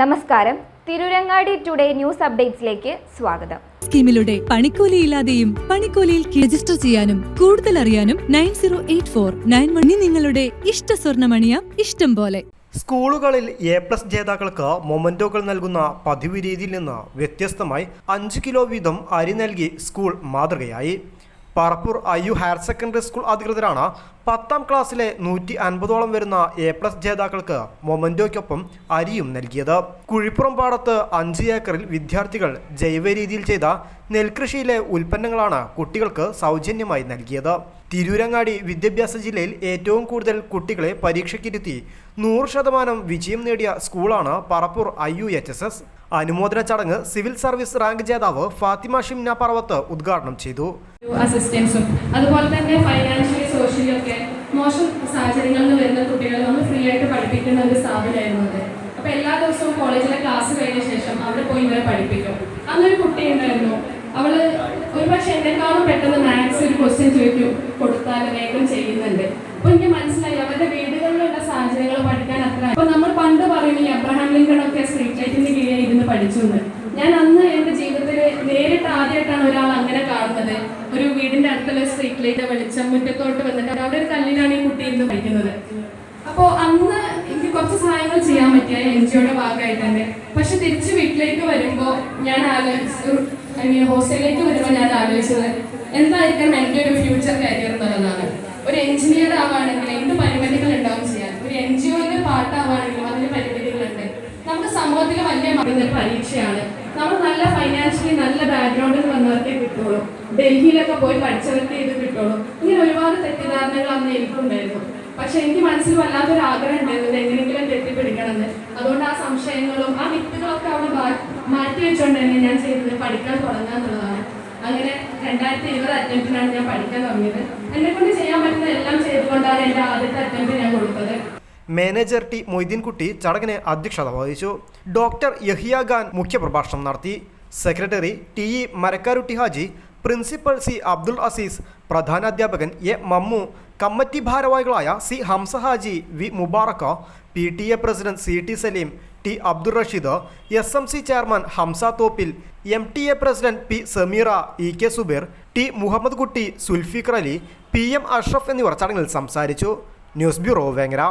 നമസ്കാരം. Tirurangadi today news അപ്ഡേറ്റ്സിലേക്ക് സ്വാഗതം. സ്കീമിലൂടെ പണിക്കൂലിയില്ലാതെയും പണിക്കൂലിയിൽ രജിസ്റ്റർ ചെയ്യാനും കൂടുതൽ അറിയാനും nine zero eight four nine one നിങ്ങളുടെ ഇഷ്ട സ്വർണമണിയ ഇഷ്ടം പോലെ. സ്കൂളുകളിൽ എ പ്ലസ് ജേതാക്കൾക്ക് മൊമെന്റോകൾ നൽകുന്ന പതിവ് രീതിയിൽ നിന്ന് വ്യത്യസ്തമായി അഞ്ച് കിലോ വീതം അരി നൽകി സ്കൂൾ മാതൃകയായി. Parappur IU higher secondary school അധികൃതരാണ് പത്താം ക്ലാസ്സിലെ നൂറ്റി അൻപതോളം വരുന്ന എ പ്ലസ് ജേതാക്കൾക്ക് മൊമന്റോയ്ക്കൊപ്പം അരിയും നൽകിയത്. കുഴിപ്പുറം പാടത്ത് അഞ്ച് ഏക്കറിൽ വിദ്യാർത്ഥികൾ ജൈവ രീതിയിൽ ചെയ്ത നെൽകൃഷിയിലെ ഉൽപ്പന്നങ്ങളാണ് കുട്ടികൾക്ക് സൗജന്യമായി നൽകിയത്. തിരൂരങ്ങാടി വിദ്യാഭ്യാസ ജില്ലയിൽ ഏറ്റവും കൂടുതൽ കുട്ടികളെ പരീക്ഷയ്ക്കിരുത്തി നൂറ് ശതമാനം വിജയം നേടിയ സ്കൂളാണ് Parappur I U H S S. അനുമോദന ചടങ്ങ് സിവിൽ സർവീസ് റാങ്ക് ജേതാവ് ഫാത്തിമ ഷിംന പറവത്ത് ഉദ്ഘാടനം ചെയ്തു. അസിസ്റ്റൻസും അതുപോലെ തന്നെ ഫൈനാൻഷ്യലി സോഷ്യലി ഒക്കെ മോശം സാഹചര്യങ്ങളിൽ നിന്ന് വരുന്ന കുട്ടികളെ നമ്മൾ ഫ്രീ ആയിട്ട് പഠിപ്പിക്കുന്ന ഒരു സ്ഥാപനമായിരുന്നു അത്. അപ്പൊ എല്ലാ ദിവസവും കോളേജിലെ ക്ലാസ് കഴിഞ്ഞ ശേഷം അവിടെ പോയി ഇവരെ പഠിപ്പിക്കും. അന്നൊരു കുട്ടി ഉണ്ടായിരുന്നു. അവൾ ഒരുപക്ഷെ എന്നെക്കാളും പെട്ടെന്ന് മാത്സ് ഒരു ക്വസ്റ്റ്യൻ ചോദിക്കും കൊടുത്താൽ വേഗം ചെയ്യുന്നുണ്ട്. അപ്പൊ എനിക്ക് മനസ്സിലായി അവരുടെ വീടുകളിലുള്ള സാഹചര്യങ്ങൾ പഠിക്കാൻ അത്ര അപ്പൊ നമ്മൾ പണ്ട് പറയും ഈ അബ്രഹാം ലിങ്കൺ ഒക്കെ സ്ട്രീറ്റ് ലൈറ്റിന്റെ കീഴിൽ ഇരുന്ന് പഠിച്ചു എന്ന്. അടുത്തുള്ള സ്ട്രീറ്റ് ലൈറ്റ് വെളിച്ചം മുറ്റത്തോട്ട് വന്നിട്ട് അവിടെ ഒരു കല്ലിലാണ് ഈ കുട്ടി ഇരുന്ന് പഠിക്കുന്നത് അപ്പോ അന്ന് എനിക്ക് കുറച്ച് സഹായങ്ങൾ ചെയ്യാൻ പറ്റിയ എൻ ജിഒയുടെ ഭാഗമായിട്ട് തന്നെ. പക്ഷെ തിരിച്ച് വീട്ടിലേക്ക് വരുമ്പോൾ ഞാൻ ആലോചിച്ചു ഐ മീൻ ഹോസ്റ്റലിലേക്ക് വരുമ്പോൾ ഞാൻ ആലോചിച്ചത് എന്തായിരിക്കണം എന്റെ ഒരു ഫ്യൂച്ചർ കരിയർ എന്നുള്ളതാണ്. ഒരു എഞ്ചിനീയർ ആവുകയാണെങ്കിൽ എന്ത് പരിമിതികൾ ഉണ്ടാവും ചെയ്യാൻ? ഒരു പരീക്ഷയാണ്. നമ്മൾ നല്ല ഫൈനാൻഷ്യലി നല്ല ബാക്ക്ഗ്രൗണ്ടിൽ വന്നവർക്കേ കിട്ടുള്ളൂ. ഡൽഹിയിലൊക്കെ പോയി പഠിച്ചവർക്കേ ഇത് കിട്ടുള്ളൂ. ഇങ്ങനെ ഒരുപാട് തെറ്റിദ്ധാരണകൾ അന്ന് എനിക്കുണ്ടായിരുന്നു. പക്ഷെ എനിക്ക് മനസ്സിൽ വല്ലാത്തൊരു ആഗ്രഹം ഉണ്ടായിരുന്നു എങ്ങനെയെങ്കിലും തെറ്റിപ്പിടിക്കണമെന്ന്. അതുകൊണ്ട് ആ സംശയങ്ങളും ആ വിത്തുകളൊക്കെ അവിടെ മാറ്റി വെച്ചുകൊണ്ട് തന്നെ ഞാൻ ചെയ്തത് പഠിക്കാൻ തുടങ്ങുക എന്നുള്ളതാണ്. അങ്ങനെ രണ്ടായിരത്തി ഇരുപത് അറ്റംപ്റ്റിനാണ് ഞാൻ പഠിക്കാൻ തുടങ്ങിയത്. എന്നെ കൊണ്ട് ചെയ്യാൻ പറ്റുന്ന എല്ലാം ചെയ്തുകൊണ്ടാണ് എന്റെ ആദ്യത്തെ അറ്റംപ്റ്റ് ഞാൻ കൊടുത്തത്. മാനേജർ ടി മൊയ്തീൻകുട്ടി ചടങ്ങിന് അധ്യക്ഷത വഹിച്ചു ഡോക്ടർ യഹിയ ഖാൻ മുഖ്യപ്രഭാഷണം നടത്തി. Secretary T E Marakkarutty Haji principal C Abdul Azeez പ്രധാനാധ്യാപകൻ A Mammu committee ഭാരവാഹികളായ C Hamsa Haji V Mubaraka P T A president C T Saleem T Abdul Rasheed S M C chairman Hamsa Thoppil M T A president P Sameera E K Zubair T Muhammad Kutty Sulfiqar Ali P M Ashraf എന്നിവർ ചടങ്ങിൽ സംസാരിച്ചു. News bureau Vengara.